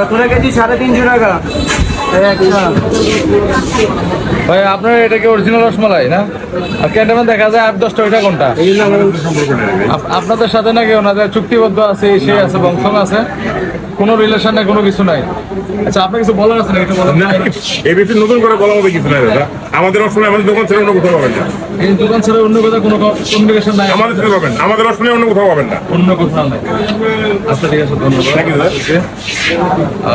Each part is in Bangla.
রসগোল্লা কেজি সাড়ে তিনশো টাকা। ভাই আপনার এটা কি অরিজিনাল রসমালাই না? আর ক্যান্টামে দেখা যায় আট দশটা ওইটা কোনটা? আপনাদের সাথে নাকি ওনাদের চুক্তিবদ্ধ আছে সে আছে বংশং আছে? কোনো রিলেশন নাই কোনো কিছু নাই। আচ্ছা আপনার কিছু বলার আছে না একটু বলেন না এ বেশি নতুন করে বলা হবে কিছু নাই দাদা। আমাদের অসময় আমাদের দোকান ছেড়ে অন্য কোথাও পাবেন না। এই দোকান ছাড়া অন্য কোথাও কোনো কমিউনিকেশন নাই? আমাদের ছেড়ে পাবেন। আমাদের অসময় অন্য কোথাও পাবেন না। অন্য কোথাও নাই। আচ্ছা ঠিক আছে ধন্যবাদ.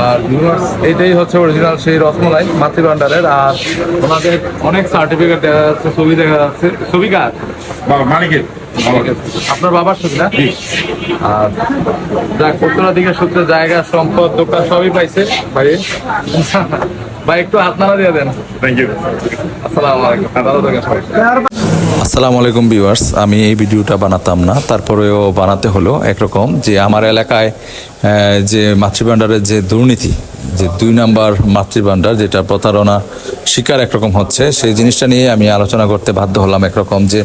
আর viewers, এইটাই হচ্ছে অরিজিনাল সেই রসমলাই মাতৃ ভান্ডারের আর ওনাদের অনেক সার্টিফিকেট দেখা যাচ্ছে ছবি দেখা যাচ্ছে ছবি কার? মালিকের আপনার বাবার না? আর যাক উত্তরাধিকার সূত্রে জায়গা সম্পদ দোকান সবই পাইছে। ভাই ভাই একটু হাত নাড়া দিয়ে দেন। থ্যাংক ইউ আসসালামু আলাইকুম। ভালো থাকেন সবাই। আসসালামু আলাইকুম ভিউয়ার্স। আমি এই ভিডিওটা বানাতাম না তারপরেও বানাতে হলো একরকম যে আমার এলাকায় যে মাতৃভাণ্ডারের যে দুর্নীতি যে দুই নাম্বার মাতৃভাণ্ডার যেটা প্রতারণা শিকার একরকম হচ্ছে সেই জিনিসটা নিয়ে আমি আলোচনা করতে বাধ্য হলাম একরকম যে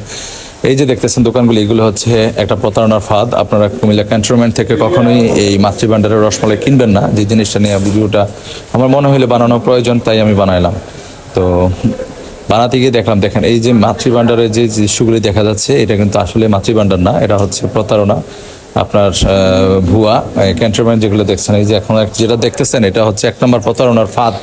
এই যে দেখতেছেন দোকানগুলি, এগুলো হচ্ছে একটা প্রতারণার ফাঁদ। আপনারা কুমিল্লা ক্যান্টনমেন্ট থেকে কখনোই এই মাতৃভাণ্ডারের রসমালাই কিনবেন না। যে জিনিসটা নিয়ে ভিডিওটা আমার মনে হলে বানানো প্রয়োজন, তাই আমি বানাইলাম। তো বানাতে গিয়ে দেখলাম, দেখেন, এই যে মাতৃভাণ্ডারের যে দৃশ্যগুলি দেখা যাচ্ছে, এটা কিন্তু আসলে মাতৃভাণ্ডার না, এটা হচ্ছে প্রতারণা। আপনার ভুয়া ক্যান্টনমেন্ট যেগুলো দেখছেন, এই যে এখন যেটা দেখতেছেন, এটা হচ্ছে এক নম্বর প্রতারণার ফাঁদ।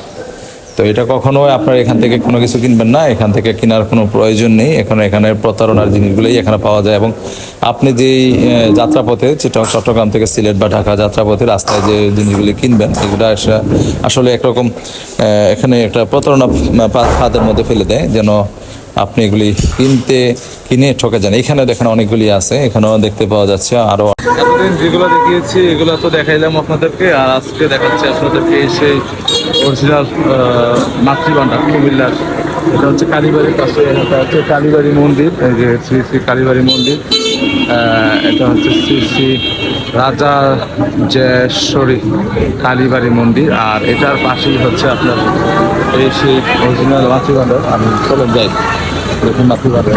তো এটা কখনো আপনার এখান থেকে কোনো কিছু কিনবেন না। এখান থেকে কেনার কোনো প্রয়োজন নেই। এখন, এখানে প্রতারণার জিনিসগুলোই এখানে পাওয়া যায় এবং আপনি যেই যাত্রাপথে চিটং চট্টগ্রাম থেকে সিলেট বা ঢাকা যাত্রাপথে রাস্তায় যে জিনিসগুলি কিনবেন, এগুলো আসলে- একরকম এখানে একটা প্রতারণা ফাঁদের মধ্যে ফেলে দেয় যেন আপনি এগুলি কিনতে, কিনে ঠকে যান। এখানে দেখেন অনেকগুলি আছে। এখানেও দেখতে পাওয়া যাচ্ছে আরও এতদিন যেগুলো দেখিয়েছি, এগুলো তো দেখাইলাম আপনাদেরকে। আর আজকে দেখাচ্ছি আপনাদেরকে সেই অরিজিনাল মাতৃভাণ্ডার, কুমিল্লার। এটা হচ্ছে কালীবাড়ির পাশে, এটা হচ্ছে কালীবাড়ি মন্দির। এই যে শ্রী শ্রী কালীবাড়ি মন্দির। এটা হচ্ছে শ্রী শ্রী রাজা জয়েশ্বরী কালীবাড়ি মন্দির, আর এটার পাশেই হচ্ছে আপনার এই সেই অরিজিনাল মাতৃভাণ্ডার আমি চলে যাই দেখুন মাতৃভাণ্ডার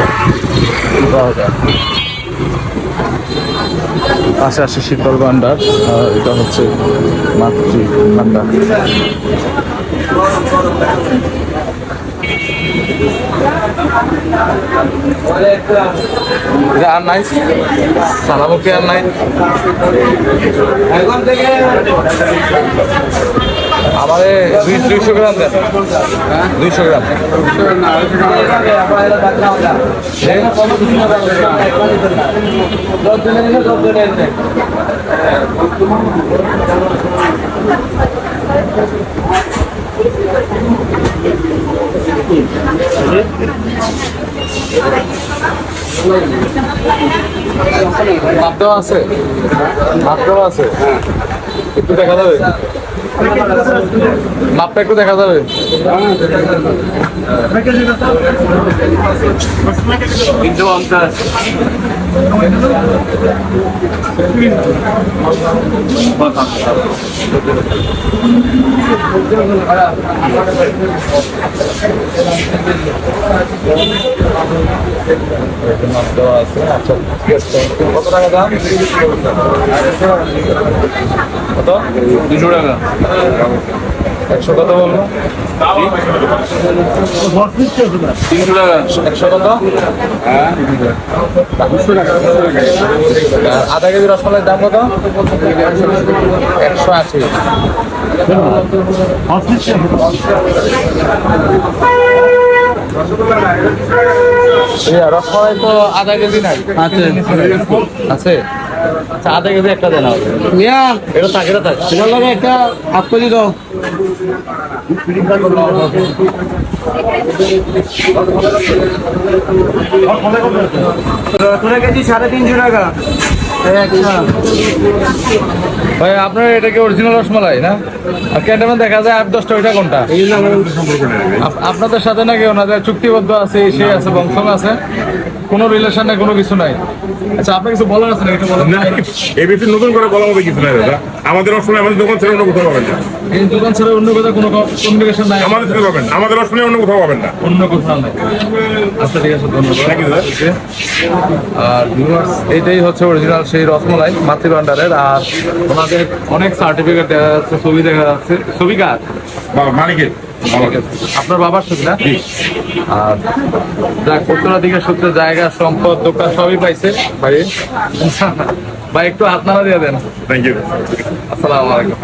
পাশে আসে শীতল ভান্ডার এটা হচ্ছে মাতৃ ভান্ডার আর নাই। সালামুখী আর নাই। এখন থেকে আমাদের দুই দুইশো গ্রাম দেন। দুইশো গ্রাম। দেওয়া আছে? দেওয়া আছে? একটু দেখা যাবে? মাপটা একটু দেখা যাবে? কত টাকা দাম? কত দুশো টাকা। একশো কত বলব তিনশো টাকা একশো কত? আধা কেজি রসমালাইয়ের দাম কত? একশো আশি। রসমালাই তো আধা কেজি নাই। আছে। আছে? আচ্ছা আধা কেজি একটা দেন মিয়া এটা থাকে এটা থাকে। তোমার লগে একটা হাফ কেজি দাও। কেজি সাড়ে তিনশো টাকা। ভাই আপনার এটা কি অরিজিনাল রসমালাই না? আর ক্যান্টামে দেখা যায় আট দশটা ওইটা কোনটা? আপনাদের সাথে নাকি ওনাদের চুক্তিবদ্ধ আছে সে আছে বংশং আছে? কোনো রিলেশন নাই কোনো কিছু নাই। আচ্ছা আপনি কিছু বলার আছে না এটা বলেন না এই বেশি নতুন করে বলার মতো কিছু নাই দাদা। আমাদের অসময়ে আমাদের দোকান ছেড়ে অন্য কোথাও পাবেন না। এই দোকান ছাড়া অন্য কোথাও কোনো কমিউনিকেশন নাই? আমাদের সাথে পাবেন আমাদের অসময়ে অন্য কোথাও পাবেন না। অন্য কোথাও নাই। আচ্ছা ঠিক আছে ধন্যবাদ। আর viewers, এইটাই হচ্ছে অরিজিনাল সেই রসমলাই মাতৃ ভান্ডারের। আর ওনাদের অনেক সার্টিফিকেট দেখা যাচ্ছে ছবি দেখা যাচ্ছে ছবি কার? বাবা মালিকের আপনার বাবার সুখ না আর যাক দিকে সূত্রে জায়গা সম্পদ দোকান সবই পাইছে ভাই। ভাই একটু হাত নাড়া দিয়ে দেন। থ্যাংক ইউ আসসালামু আলাইকুম।